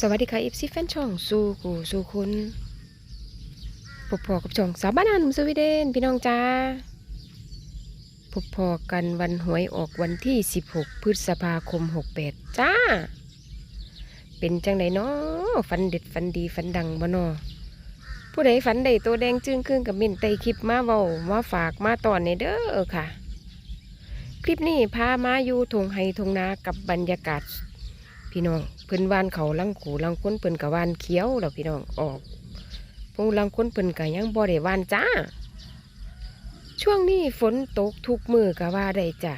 สวัสดีค่ะอีฟซีแฟนช่องสู่กูสู่คุณพบพอกับช่องสาวบ้านหนุ่มสวีเดนพี่น้องจ้าพบพอกันวันหวยออกวันที่ 16 พฤษภาคม 68 จ้า เป็นจังไดเนาะฝันเด็ดฝันดีฝันดังบ่นอผู้ใดฝันใดตัวแดงจึงครึ่งกับมินไตคลิปมาเว้ามาฝากมาตอนในเด้อค่ะ คลิปนี้พามาอยู่ทงไฮทงนากับบรรยากาศ พี่น้องเพิ่นวานเขาลังกูลังค้นเพิ่นกับวานเขียวแล้วพี่น้องออกพงลังค้นเพิ่นกับยังบ่ได้วานจ้า ช่วงนี้ฝนตกทุกมือก็ว่าได้จ้ะ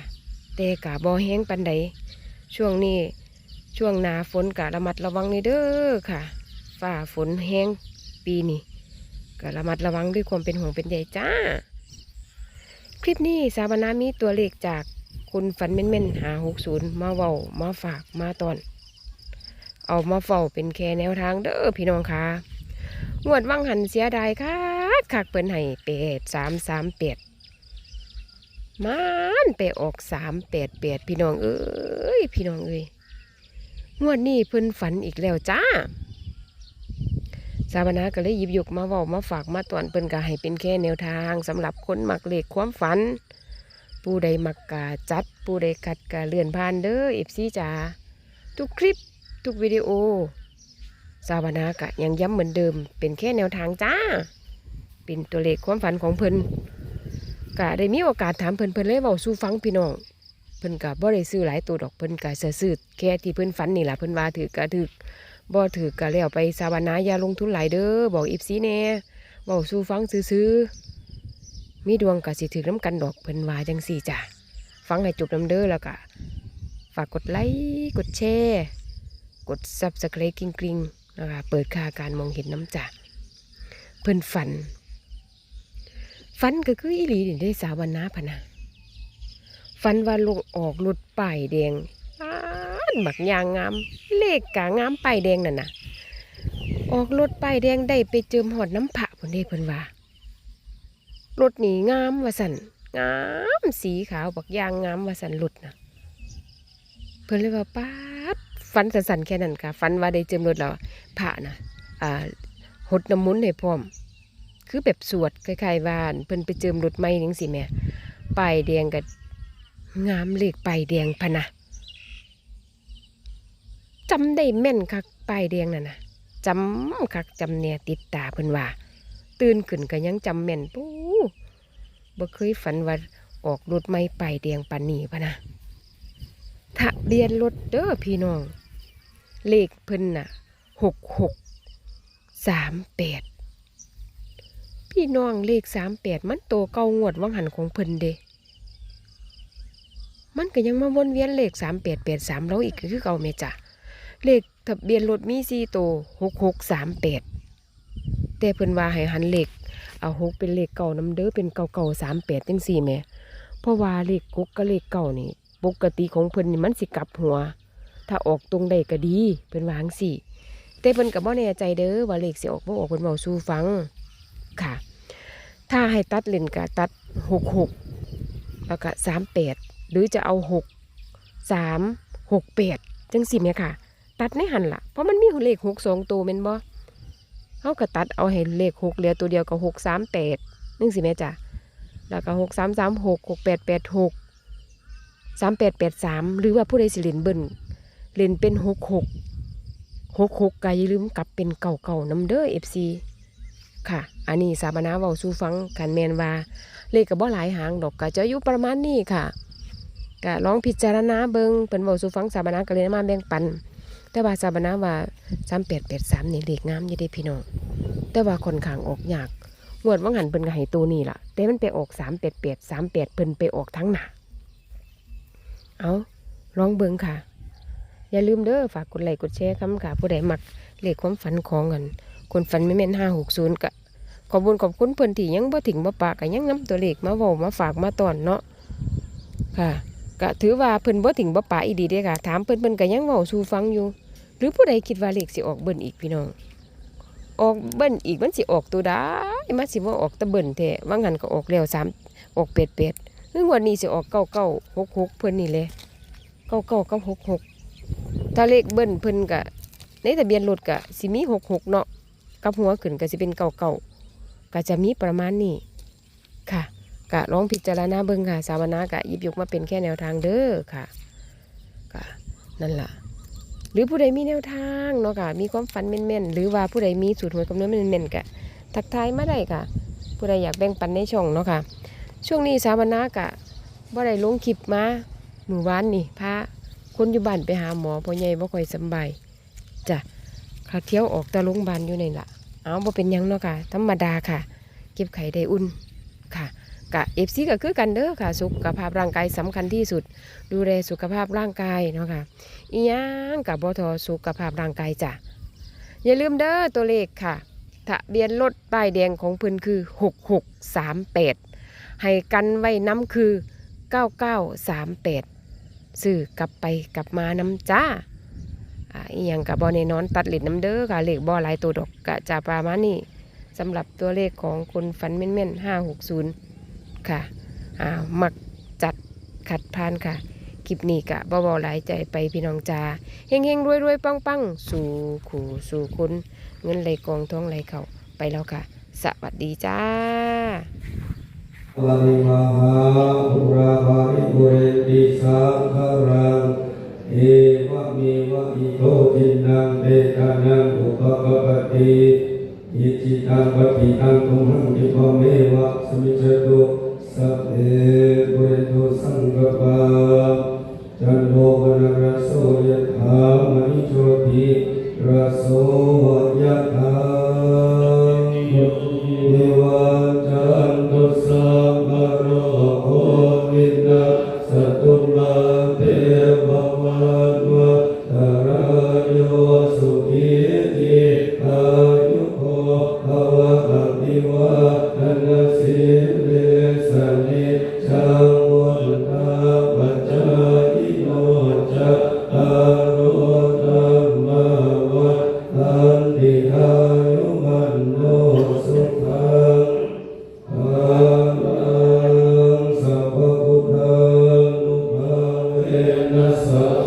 แต่กะบ่แห้งปันใดช่วงนี้ช่วงหนาฝนกะระมัดระวังนี่เด้อค่ะฝ่าฝนแห้งปีนี้ก็ระมัดระวังด้วยความเป็นห่วงเป็นใยจ้า คลิปนี้สาบานามีตัวเลขจากคุณฝันเม่นๆหาหกศูนย์มาเว้ามาฝากมาตอน เอามาเฝ้าเป็นแค่แนวทางเด้อพี่น้องค่ะงวดวังหันเสียดายค่ะคักเปิ้นให้เป็ดสามสามเป็ดมันไปออกสามแปดแปดพี่น้องเอ้ยพี่น้องเอ้ยงวดนี้เพิ่นฝันอีกแล้วจ้าสาบนาก็เลยหยิบยกมาเว้ามาฝากมาตอนเปิ้นก็ให้เป็นแค่แนวทางสำหรับคนมักเลขความฝัน ผู้ใดมักกาจัด ผู้ใดกัดกาเลื่อนผ่านเด้อเอฟซีจ๋าทุกคลิป ทุกวิดีโอ สาวนากะยังย้ำเหมือนเดิม เป็นแค่แนวทางจ้า เป็นตัวเลขความฝันของเพิ่นกะได้มีโอกาสถามเพิ่นเพิ่นเลยเว้าสู่ฟังพี่น้องเพิ่นกะบ่ได้ซื้อหลายตัวดอกเพิ่นกะซื้อแค่ที่เพิ่นฝันนี่ล่ะเพิ่นว่าถือกะถือบ่ถือกะแล้วไปสาวนาอย่าลงทุนหลายเด้อบอกอีฟซีแน่เว้าสู่ฟังซื่อๆมีดวงกะสิถือน้ำกันดอกเพิ่นว่าจังซี่จ้ะฟังให้จบนํเด้อแล้วก็ฝากกดไลค์กดแชร์ กดซับสไครต์กริงกริงๆนะคะเปิดค่าการมองเห็นน้ำจ่าเพิ่นฝัน ฝันก็คืออีหลีนี่ได้สาวันนาพนะฝันว่าลงออกรถป้ายแดงอ้านบักยางงาม เลขกางามป้ายแดงนั่นน่ะ ออกรถป้ายแดงได้ไปเจิมหอดน้ำผะเพิ่นได้เพิ่นว่ารถนี่งามว่าสันงามสีขาวบักยางงามว่าสันรถนะเพิ่นเลยว่าป้าด ฟันสันๆแค่นั้นค่ะฟันว่าได้เจิมรถแล้วพระนะอ่าหดน้ำมุนให้พร้อม คือแบบสวดคล้ายๆว่าเพิ่นไปเจิมรถใหม่จังสิแม่ป้ายแดงกับงามเลขป้ายแดงพะนะจำได้แม่นคักป้ายแดงนั่นนะจำคักจำเนี่ยติดตาเพิ่นว่า ตื่นขึ้นก็ยังจำแม่นปู้บ่เคยฝันว่าออกรถใหม่ป้ายแดงปานนี้พะนะ ทะเบียนรถเด้อพี่น้อง เลขเพิ่นน่ะหกหกสามแปดพี่น้องเลขสามแปดมันโตเก่างวดวังหันของเพิ่นเด้มันก็ยังมาวนเวียนเลขสามแปดแปดสามเราอีกคือเก่าเมจ้ะเลขทะเบียนรถมีสี่โตหกหกสามแปดแต่เพิ่นว่าให้หันเลขเอาหกเป็นเลขเก่าน้ำเด้อเป็นเก่าเก่าสามแปดจังสี่แม่เพราะว่าเลขกุกกับเลขเก่านี่ ปกติของเพิ่นนี่มันสิกลับหัว ถ้าออกตรงใดก็ดีเพิ่นวาจั่งสิแต่เพิ่นก็บ่แน่ใจเด้อว่าเลขสิออกบ่ออกเพิ่นเว้าสู่ฟังค่ะ ถ้าให้ตัดเล่นก็ตัด66แล้วก็38หรือจะเอา6 3 6 8จังซี่แม่ค่ะ ตัดในหันล่ะเพราะมันมีเลข6 2ตัวแม่นบ่เฮาก็ตัดเอาให้เลข6เหลือตัวเดียวก็6 3 8จังซี่แม่จ้ะแล้วก็6 3 3 6 6 8 8 6 สามแปดแปดสามหรือว่าผู้ใดสิเล่นเบิ้ลเล่นเป็นหกหกหกหกกายลืมกลับเป็นเก่าเก่าน้ำเด้อเอฟซีค่ะ อันนี้สาบานาเว้าสูฟังกันแมนว่า เลขกับบ่หลายหางดอกก็จะอยู่ประมาณนี้ค่ะก็ลองพิจารณาเบิงเป็นเว้าสูฟังสาบานาก็เลยมาแบ่งปัน แต่ว่าสาบานาว่าสามแปดแปดสามนี่เลขงามอยี่เด้พี่น้องแต่ว่าคนขางออกยากงวดว่างหันเพิ่นก็ให้ตัวนี่ล่ะ แต่มันไปออกสามแปดแปดสามแปดเพิ่นไปออกทั้งหนา เอาลองเบิ่งค่ะ อย่าลืมเด้อฝากกดไลค์กดแชร์คำค่ะ ผู้ใดมักเลขความฝันของกัน คนฝันไม่แม่นห้าหกศูนย์กะขอบุญขอบคุณเพื่อนที่ยังบ่ถึงบ่ปากกะยังนำตัวเลขมาเว้ามาฝากมาตอนเนาะค่ะกะถือว่าเพิ่นบ่ถึงบ่ปากอีดีเด้ค่ะ ถามเพิ่นเพิ่นก็ยังเว้าสู่ฟังอยู่ หรือผู้ใดคิดว่าเลขสิออกเบิ่นอีกพี่น้องออกเบิ่นอีกมันสิออกตัวได้มันสิบ่าออกตะเบิ่นแท้ว่างั้นก็ออกแล้วสามออกเป็ดเป็ด คืองวดนี้สิออกเก้าเก้าหกหกเพิ่นนี่เลยเก้าเก้ากับหกหกถ้าเลขเบิ้ลเพิ่นกะในทะเบียนรถก็สิมีหกหกเนาะกับหัวขึ้นก็สิเป็นเก่าเก่าก็จะมีประมาณนี้ค่ะก็ลองพิจารณาเบิ่งค่ะ สาวนาก็หยิบยกมาเป็นแค่แนวทางเด้อค่ะก็นั่นล่ะหรือผู้ใดมีแนวทางเนาะค่ะมีความฝันแม่นๆหรือว่าผู้ใดมีสูตรหวยคำเนวณแม่นๆก็ทักทายมาได้ค่ะ ผู้ใดอยากแบ่งปันในช่องเนาะค่ะ ช่วงนี้สาวนาก็บ่ได้ลงคลิปมาหมู่วานนี่พาคนอยู่บ้านไปหาหมอพ่อใหญ่บ่ค่อยสบายจ้ะขาเที่ยวออกแตะโรงบาลอยู่นี่ล่ะเอาบ่เป็นยังเนาะค่ะธรรมดาค่ะ เก็บไข่ได้อุ่นค่ะกะ FC ก็คือกันเด้อค่ะ สุขภาพร่างกายสำคัญที่สุด ดูแลสุขภาพร่างกายเนาะค่ะอีหยังกับบ่ทอสุขภาพร่างกายจ้ะอย่าลืมเด้อตัวเลขค่ะทะเบียนรถป้ายแดงของเพิ่นคือ 6638 ให้กันไว้น้ำคือ 9938ซื้อกลับไปกลับมาน้ำจ้าอ่าอีหยังกับบอแนนอนตัดเหล็ดน้ำเด้อค่ะเลขบอหลายตัวดอกกะจะประมาณนี้สำหรับตัวเลขของคนฝันแม่นๆ560ค่ะอ่ามักจัดขัดพานค่ะคลิปนี้กะบ่บ่หลายใจไปพี่น้องจ้าเฮงเฮงรวยรวยปังปังสู่ขู่สู่คุณเงินไหลกองท้องไหลเข่าไปแล้วค่ะ สวัสดีจ้า วะ In the sun.